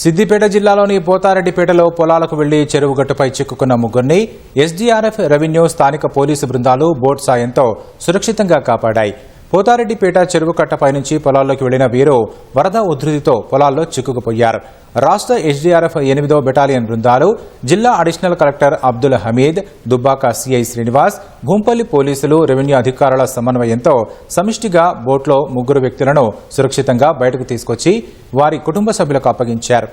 సిద్దిపేట జిల్లాలోని పోతారెడ్డిపేటలో పొలాలకు వెళ్ళి చెరువు గట్టుపై చిక్కుకున్న ముగ్గురిని ఎస్డీఆర్ఎఫ్ రెవెన్యూ స్థానిక పోలీసు బృందాలు బోట్ సాయంతో సురక్షితంగా కాపాడాయి. పోతారెడ్డిపేట చెరువు కట్టపై నుంచి పొలాల్లోకి వెళ్ళిన వీరు వరద ఉధృతితో పొలాల్లో చిక్కుకుపోయారు. రాష్ట్ర ఎస్డీఆర్ఎఫ్ ఎనిమిదో బెటాలియన్ బృందాలు జిల్లా additional collector Abdul Hameed Dubbaka CI Srinivas Bhoompally పోలీసులు రెవెన్యూ అధికారుల సమన్వయంతో సమిష్టిగా బోట్లో ముగ్గురు వ్యక్తులను సురక్షితంగా బయటకు తీసుకొచ్చి వారి కుటుంబ సభ్యులకు అప్పగించారు.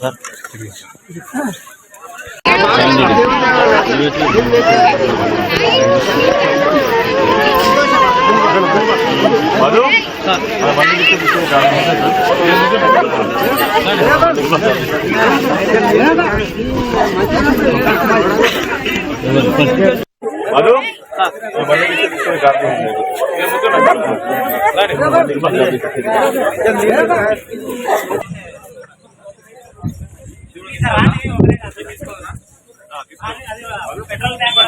Sir petrol tank